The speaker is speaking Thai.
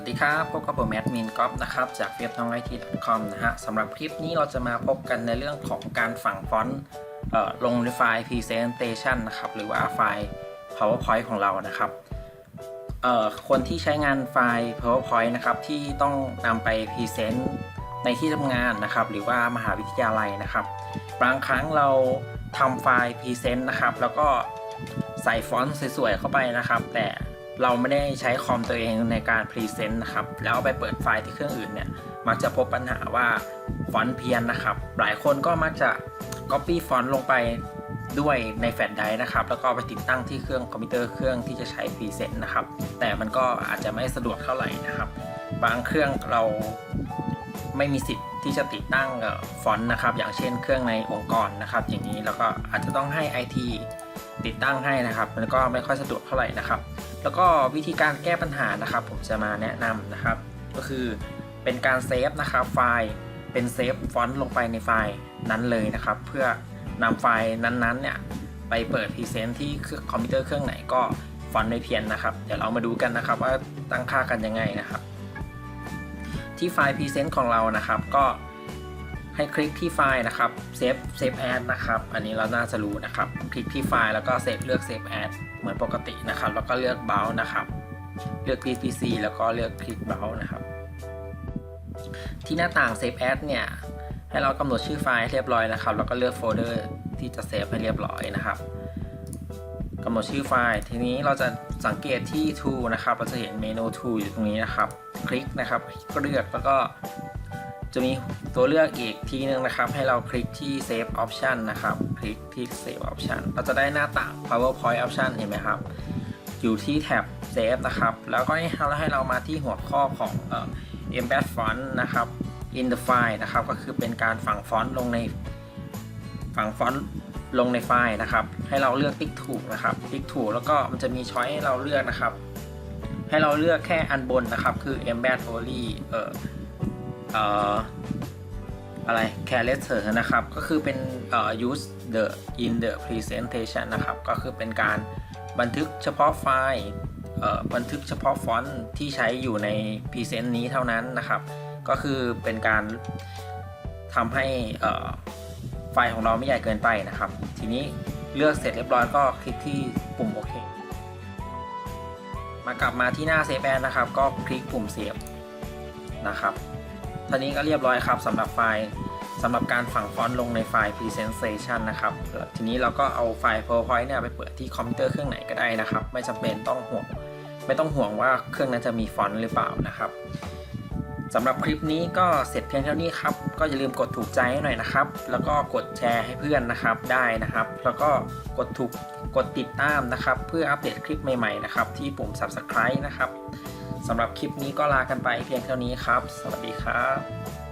วัสดีครับ พบกับผมแอดมินก๊อฟนะครับ จากเว็บน้องไอที .com นะฮะสำหรับคลิปนี้เราจะมาพบกันในเรื่องของการฝังฟอนต์ลงในไฟล์ Presentation นะครับ หรือว่าไฟล์ PowerPoint ของเรานะครับคนที่ใช้งานไฟล์ PowerPoint นะครับ ที่ต้องนำไป Present ในที่ทำงานนะครับ หรือว่ามหาวิทยาลัยนะครับ บางครั้งเราทำไฟล์ Present นะครับ แล้วก็ใส่ฟอนต์สวยๆเข้าไปนะครับ แต่ เราไม่ได้ใช้คอมตัวเองในการพรีเซนต์นะครับ แล้วเอาไปเปิดไฟล์ที่เครื่องอื่นเนี่ย มักจะพบปัญหาว่าฟอนต์เพี้ยนนะครับ หลายคนก็มักจะ Copy ฟอนต์ลงไปด้วยในแฟลชไดรฟ์นะครับ แล้วก็ไปติดตั้งที่เครื่องคอมพิวเตอร์เครื่องที่จะใช้พรีเซนต์นะครับ แต่มันก็อาจจะไม่สะดวกเท่าไหร่นะครับ บางเครื่องเราไม่มีสิทธิ์ที่จะติดตั้งฟอนต์นะครับ อย่างเช่นเครื่องในองค์กรนะครับ อย่างนี้แล้วก็อาจจะต้องให้ IT ติดตั้งให้นะครับ มันก็ไม่ค่อยสะดวกเท่าไหร่นะครับ แล้วก็วิธีการแก้ปัญหานะครับ ผมจะมาแนะนำนะครับ ก็คือเป็นการเซฟนะครับไฟล์เป็นเซฟฟอนต์ลงไปในไฟล์นั้นเลยนะครับ เพื่อนำไฟล์นั้นๆเนี่ยไปเปิดพรีเซนต์ที่เครื่องคอมพิวเตอร์เครื่องไหนก็ฟอนต์ไม่เพี้ยนนะครับ เดี๋ยวเรามาดูกันนะครับว่าตั้งค่ากันยังไงนะครับ ที่ไฟล์พรีเซนต์ของเรานะครับ ก็ ให้คลิกที่ไฟล์นะครับเซฟเซฟแอดนะครับอันนี้เราน่าจะรู้นะครับคลิกที่ไฟล์แล้วก็เซฟเลือกเซฟแอดเหมือนปกตินะครับแล้วก็เลือกเบลนะครับเลือก PPC แล้วก็เลือกคลิกเบลนะครับ ที่หน้าต่าง Save As เนี่ยให้เรากำหนดชื่อไฟล์ให้เรียบร้อยนะครับ แล้วก็เลือกโฟลเดอร์ที่จะเซฟให้เรียบร้อยนะครับกำหนดชื่อไฟล์ ทีนี้เราจะสังเกตที่ Tool นะครับ เราจะเห็นเมนู Tool อยู่ตรงนี้นะครับ คลิกนะครับก็เลือกแล้วก็ จะมีตัวเลือกอีกทีนึงนะครับ ให้เราคลิกที่ Save Option นะครับ คลิกที่ Save Option เราจะได้หน้าต่าง PowerPoint Option เห็นไหมครับ อยู่ที่แท็บ Save นะครับ แล้วก็ให้เราให้เรามาที่หัวข้อของเอ่อ embed font นะครับ in the file นะครับ ก็คือเป็นการฝังฟอนต์ลงในฝังฟอนต์ลงในไฟล์นะครับ ให้เราเลือกติ๊กถูกนะครับ ติ๊กถูกแล้วก็มันจะมีช้อยให้เราเลือกนะครับ ให้เราเลือกแค่อันบนนะครับ คือ embed only เอ่อ เอ่ออะไร character นะครับ ก็คือเป็นเอ่อ use the in the presentation นะครับ ก็คือเป็นการบันทึกเฉพาะไฟล์เอ่อบันทึกเฉพาะฟอนต์ที่ใช้อยู่ใน present นี้เท่านั้นนะครับ ก็คือเป็นการทำให้ไฟล์ของเราไม่ใหญ่เกินไปนะครับ ทีนี้เลือกเสร็จเรียบร้อยก็คลิกที่ปุ่มโอเค มากลับมาที่หน้า Save As นะครับ ก็คลิกปุ่ม Save นะครับ ท่านี้ก็เรียบร้อยครับสำหรับไฟล์สำหรับการฝังฟอนต์ลงในไฟล์ Presentation นะครับ ทีนี้เราก็เอาไฟล์ PowerPoint เนี่ยไปเปิดที่คอมพิวเตอร์เครื่องไหนก็ได้นะครับ ไม่จำเป็นต้องห่วง ไม่ต้องห่วงว่าเครื่องนั้นจะมีฟอนต์หรือเปล่านะครับ สำหรับคลิปนี้ก็เสร็จเพียงเท่านี้ครับ ก็อย่าลืมกดถูกใจให้หน่อยนะครับ แล้วก็กดแชร์ให้เพื่อนนะครับได้นะครับ แล้วก็กดถูกกดติดตามนะครับ เพื่ออัปเดตคลิปใหม่ๆนะครับที่ปุ่ม Subscribe นะครับสำหรับคลิปนี้ก็ลากันไปเพียงเท่านี้ครับ สวัสดีครับ